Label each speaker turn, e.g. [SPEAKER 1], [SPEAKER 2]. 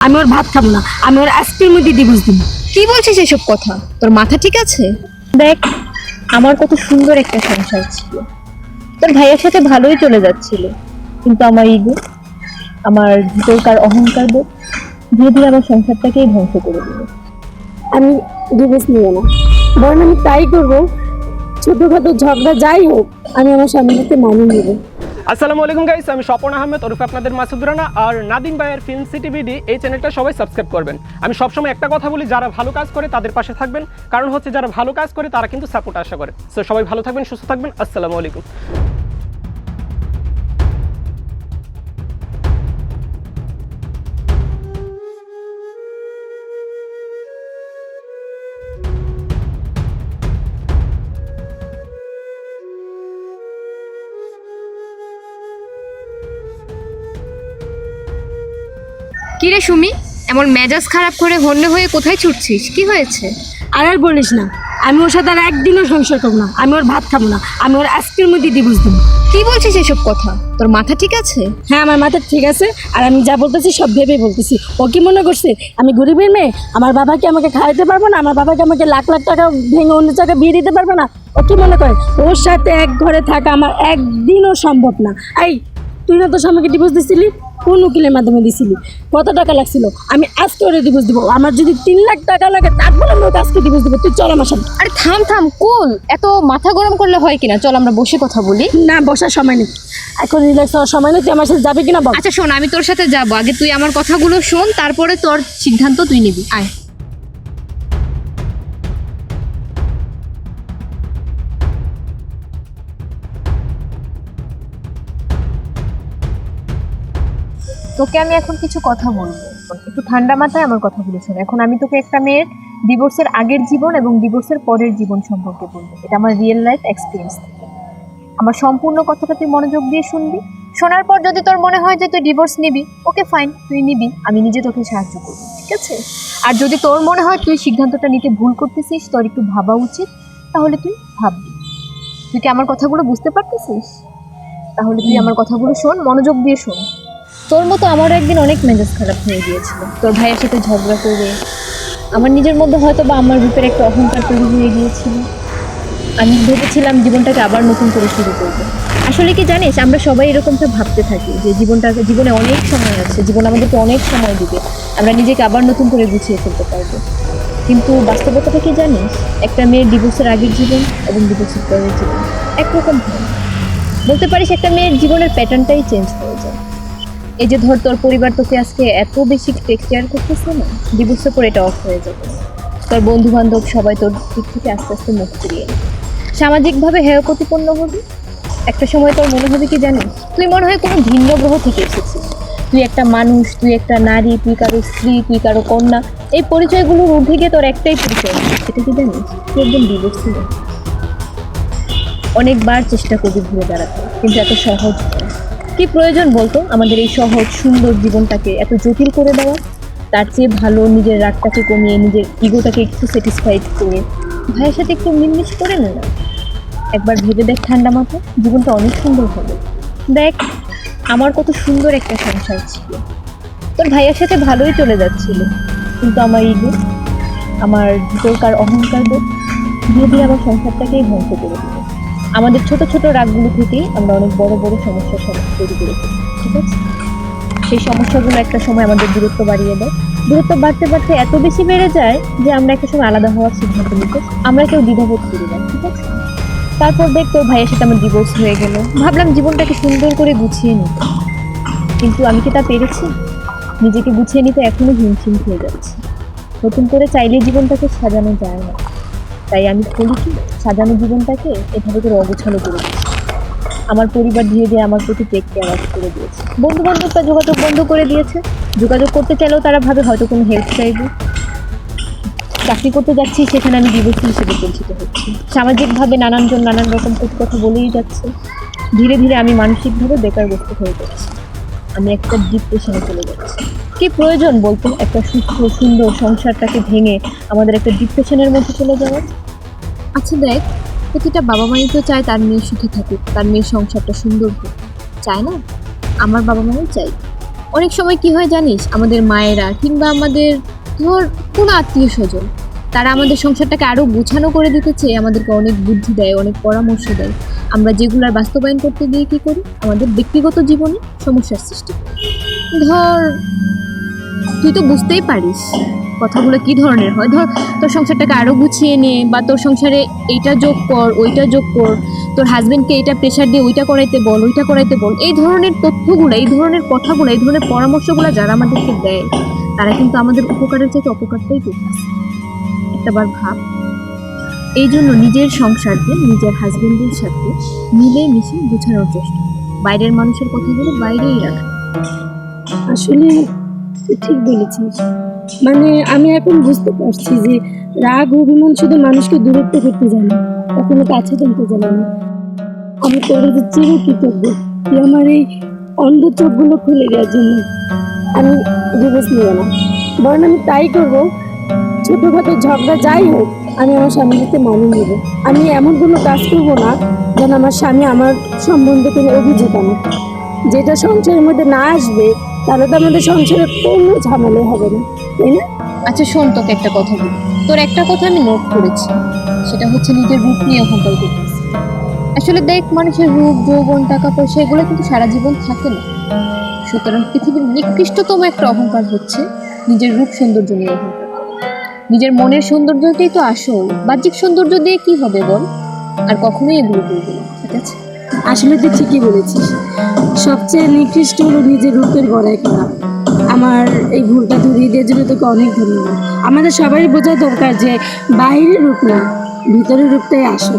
[SPEAKER 1] আমি ওর ভাত খাব না আমি ওর আজকের মধ্যে ডিভোর্স দিব।
[SPEAKER 2] কি বলছিস এসব কথা? তোর মাথা ঠিক আছে? দেখ আমার কত সুন্দর একটা সংসার ছিল। তোর ভাইয়ের সাথে ভালোই চলে যাচ্ছিল কিন্তু আমার ইগো আমার ভিতরকার অহংকার বোধ ধীরে ধীরে আমার সংসারটাকেই ধ্বংস করে দিল।
[SPEAKER 1] আমি ডিভোর্স নিব না। বরং আমি তাই করব ছোটখাটো ঝগড়া যাই হোক আমি আমার স্বামীর সাথে মানিয়ে নেব।
[SPEAKER 3] আসসালামু আলাইকুম গাইস আমি স্বপন আহমেদ, ওরফে আপনাদের মাসুদ রানা আর নাদিন ভাইয়ের ফিল্ম সিটি বিডি এই চ্যানেলটা সবাই সাবস্ক্রাইব করবেন। আমি সবসময় একটা কথা বলি, যারা ভালো কাজ করে তাদের পাশে থাকবেন। কারণ হচ্ছে যারা ভালো কাজ করে তারা কিন্তু সাপোর্ট আশা করে। সো সবাই ভালো থাকবেন, সুস্থ থাকবেন, আসসালামু আলাইকুম।
[SPEAKER 2] কি রে সুমি? এমন মেজাজ খারাপ করে হন্যে হয়ে কোথায় ছুটছিস? কি হয়েছে?
[SPEAKER 1] আর আর বলিস না আমি ওর সাথে আর একদিনও সংসার করব না আমি ওর ভাত খাব না আমি ওর আজকের মধ্যে ডিভোর্স দিব।
[SPEAKER 2] কি বলছিস এসব কথা? তোর মাথা ঠিক আছে?
[SPEAKER 1] হ্যাঁ আমার মাথা ঠিক আছে আর আমি যা বলতেছি সব ভেবে বলতেছি। ও কি মনে করছে আমি গরিবের মেয়ে? আমার বাবাকে আমাকে খাওয়াইতে পারব না? আমার বাবাকে আমাকে লাখ লাখ টাকা ভেঙে অন্য জায়গায় বিয়ে দিতে পারব না? ও কি মনে করে? ওর সাথে এক ঘরে থাকা আমার একদিনও সম্ভব না। এই তুই না তোর স্বামীকে ডিভোর্স দিছিলি? কোন উকিলের মাধ্যমে দিছিলি? কত টাকা লাগছিল? আমি আজকে ওরে ডিভোর্স দিব। আমার যদি তিন লাখ টাকা লাগে তারপর আমি ওকে আজকে ডিভোর্স দিব। তুই চল আমার সাথে।
[SPEAKER 2] আরে থাম থাম। কুল এত মাথা গরম করলে হয় কিনা? চল আমরা বসে কথা বলি।
[SPEAKER 1] না বসার সময় নেই। এখন রিল্যাক্স হওয়ার সময় নেই। তুই আমার সাথে যাবে কিনা বল?
[SPEAKER 2] আচ্ছা শোন আমি তোর সাথে যাব। আগে তুই আমার কথাগুলো শোন তারপরে তোর সিদ্ধান্ত তুই নিবি। আয়। তোকে আমি এখন কিছু কথা বলব। একটু ঠান্ডা মাথায় আমার কথাগুলো শোন। এখন আমি তোকে একটা মেয়ের ডিভোর্সের আগের জীবন এবং ডিভোর্সের পরের জীবন সম্পর্কে বলব। এটা আমার রিয়েল লাইফ এক্সপিরিয়েন্স থেকে। আমার সম্পূর্ণ কথাটা তুই মনোযোগ দিয়ে শুনবি। শোনার পর যদি তোর মনে হয় যে তুই ডিভোর্স নিবি ওকে ফাইন তুই নিবি। আমি নিজে তোকে সাহায্য করব ঠিক আছে? আর যদি তোর মনে হয় তুই সিদ্ধান্তটা নিতে ভুল করতেছিস তোর একটু ভাবা উচিত তাহলে তুই ভাববি। তুই কি আমার কথাগুলো বুঝতে পারতেছিস? তাহলে তুই আমার কথাগুলো শোন মনোযোগ দিয়ে শোন। তোর মতো আমারও একদিন অনেক মেজাজ খারাপ হয়ে গিয়েছিল। তোর ভাইয়ের সাথে ঝগড়া করে। আমার নিজের মধ্যে হয়তো বা আমার ভিতরে একটা অহংকার তৈরি হয়ে গিয়েছিল। আমি ভেবেছিলাম জীবনটাকে আবার নতুন করে শুরু করব। আসলে কি জানিস, আমরা সবাই এরকমটা ভাবতে থাকি যে জীবনটাকে জীবনে অনেক সময় আছে, জীবন আমাদেরকে অনেক সময় দিবে। আমরা নিজেকে আবার নতুন করে গুছিয়ে ফেলতে পারব। কিন্তু বাস্তবতাটা কি জানিস, একটা মেয়ের ডিভোর্সের আগের জীবন এবং ডিভোর্সের পরের জীবন একরকম হয়। বলতে পারিস একটা মেয়ের জীবনের প্যাটার্নটাই চেঞ্জ হয়ে। এই যে ধর, তোর পরিবার তোকে আজকে এত বেশি টেক কেয়ার করতেছে না ডিভোর্সের পর এটা অফ হয়ে যাবে। তোর বন্ধু বান্ধব সবাই তোর দিক থেকে আস্তে আস্তে মুখ ফিরিয়ে। সামাজিকভাবে হেয় প্রতিপন্ন হবি? একটা সময় তোর মনে হবে কি জানিস? তুই মনে হয় কোনো ভিন্ন গ্রহ থেকে এসেছিস। তুই একটা মানুষ, তুই একটা নারী, তুই কারও স্ত্রী, তুই কারও কন্যা, এই পরিচয়গুলোর ঊর্ধ্বে গিয়ে তোর একটাই পরিচয়, সেটা কি জানিস? তুই একজন ডিভোর্সি অনেকবার চেষ্টা করবি ঘুরে দাঁড়াতে, কিন্তু এত সহজ নয়। কি প্রয়োজন বলতো? আমাদের এই সহজ, সুন্দর জীবনটাকে এত জটিল করে দেওয়া, তার চেয়ে ভালো নিজের রাগটাকে কমিয়ে, নিজের ইগোটাকে একটু স্যাটিসফাইড করে। ভাইয়ের সাথে একটু মিলমিশ করে নে না। একবার ভেবে দেখ ঠান্ডা মাথা জীবনটা অনেক সুন্দর হবে। দেখ, আমার কত সুন্দর একটা সংসার ছিল। তোর ভাইয়ের সাথে ভালোই চলে যাচ্ছিল। কিন্তু আমার ইগো, আমার ভিতরকার অহংকার বোধ ধীরে আমার সংসারটাকেই ধ্বংস করে দিল। আমাদের ছোট ছোট রাগগুলো থেকেই আমরা অনেক বড় বড় সমস্যার সমাধান তৈরি করে ফেলি ঠিক আছে? সেই সমস্যাগুলো একটা সময় আমাদের দূরত্ব বাড়িয়ে দেয়। দূরত্ব বাড়তে বাড়তে এত বেশি বেড়ে যায় যে আমরা একটা সময় আলাদা হওয়ার সিদ্ধান্ত নিতে আমরা কেউ দ্বিধাবোধ করি না, ঠিক আছে? তারপর দেখ তোর ভাইয়ের সাথে আমার ডিভোর্স হয়ে গেল। ভাবলাম জীবনটাকে সুন্দর করে গুছিয়ে নিতে কিন্তু আমি কি তা পেরেছি? নিজেকে গুছিয়ে নিতে এখনও হিমশিম হয়ে যাচ্ছে। নতুন করে চাইলে জীবনটাকে সাজানো যায় না। তাই আমি বলি কি? সাজানো জীবনটাকে এভাবে করে অগোছালো করে দিচ্ছি আমার পরিবার ধীরে ধীরে আমার প্রতি টেক কেয়ার করে দিয়েছে। বন্ধু বান্ধবটা যোগাযোগ বন্ধ করে দিয়েছে। যোগাযোগ করতে চাইলেও তারা ভাবে হয়তো কোনো হেল্প চাইবে। চাকরি করতে যাচ্ছি, সেখানে আমি ডিভোর্স হিসেবে পরিচিত হচ্ছি। সামাজিকভাবে নানানজন নানান রকম কথা বলেই যাচ্ছে। ধীরে ধীরে আমি মানসিকভাবে বেকারগ্রস্ত হয়ে যাচ্ছি আমি একটা ডিপ্রেশনে চলে যাচ্ছি। কি প্রয়োজন বলতো? একটা সুস্থ, সুন্দর সংসারটাকে ভেঙে আমাদের একটা ডিপ্রেশনের মধ্যে চলে যাওয়ার আচ্ছা দেখ, প্রতিটা বাবা মাই তো চায় তার মেয়ে সুখে থাকুক, তার মেয়ের সংসারটা সুন্দর হোক। চায় না? আমার বাবা মাও চাই অনেক সময় কি হয় জানিস? আমাদের মায়েরা কিংবা আমাদের ধর কোনো আত্মীয় স্বজন তারা আমাদের সংসারটাকে আরও গুছানো করে দিতে চেয়ে, আমাদেরকে অনেক বুদ্ধি দেয়, অনেক পরামর্শ দেয়। আমরা যেগুলার বাস্তবায়ন করতে গিয়ে কী করি? আমাদের ব্যক্তিগত জীবনে সমস্যার সৃষ্টি ধর, তুই তো বুঝতেই পারিস কথাগুলো কি ধরনের হয়। ধর, তোর সংসারটাকে আরও গুছিয়ে নে বা তোর সংসারে এইটা যোগ কর, ওইটা যোগ কর, তোর হাজবেন্ডকে এটা প্রেশার দিয়ে ওইটা করাইতে বল, ওইটা করাইতে বল। এই ধরনের তথ্যগুলো, এই ধরনের কথাগুলো, এই ধরনের পরামর্শগুলো যারা আমাদেরকে দেয়, তারা কিন্তু আমাদের উপকারের চাইতে অপকারটাই করতেছে একটা ভাব। এই জন্য নিজের সংসারকে, নিজের হাজবেন্ডের সাথে মিলে মিশে গুছানোর চেষ্টা। বাইরের মানুষের কথাগুলো বাইরেই রাখা
[SPEAKER 1] আসলে ঠিক বলেছিস। মানে আমি এখন বুঝতে পারছি যে রাগ অভিমান শুধু মানুষকে দূরত্ব করতে জানে কখনো কাছে টানতে জানে না। আমি তোর যে চির কৃতজ্ঞ তুই আমার এই অন্ধ চোখগুলো খুলে দেওয়ার জন্য আমি নেব না বরং আমি তাই করব ছোটোখাটো ঝগড়া যাই হোক, আমি আমার স্বামীর সাথে মানিয়ে নেব। আমি এমন কোনো কাজ করব না যেন আমার স্বামী আমার সম্বন্ধে কোনো অভিযোগ আনে। যেটা সংসারের মধ্যে না আসবে, তাহলে তো আমাদের সংসারে কোনো ঝামেলা হবে না, তাই না?
[SPEAKER 2] আচ্ছা শোন, তোকে একটা কথা বলি। তোর একটা কথা আমি নোট করেছি। সেটা হচ্ছে নিজের রূপ নিয়ে অহংকার করতেছি। আসলে দেখ, মানুষের রূপ, যৌবন টাকা পয়সা এগুলো কিন্তু সারা জীবন থাকে না। সুতরাং পৃথিবীর নিকৃষ্টতম একটা অহংকার হচ্ছে নিজের রূপ সৌন্দর্য নিয়ে। অহংকার নিজের মনের সৌন্দর্যটাই তো আসল। বাহ্যিক সৌন্দর্য দিয়ে কি হবে বল? আর কখনোই এগুলো করবি ঠিক আছে?
[SPEAKER 1] আসলে তুই ঠিকই বলেছিস। সবচেয়ে নিকৃষ্ট হলো নিজের রূপের গড়াই করা আমার এই ভুলটা ধরিয়ে দেওয়ার জন্য তোকে অনেক ধন্যবাদ। আমাদের সবাই বোঝা দরকার যে বাইরের রূপ না, ভিতরের রূপটাই আসল।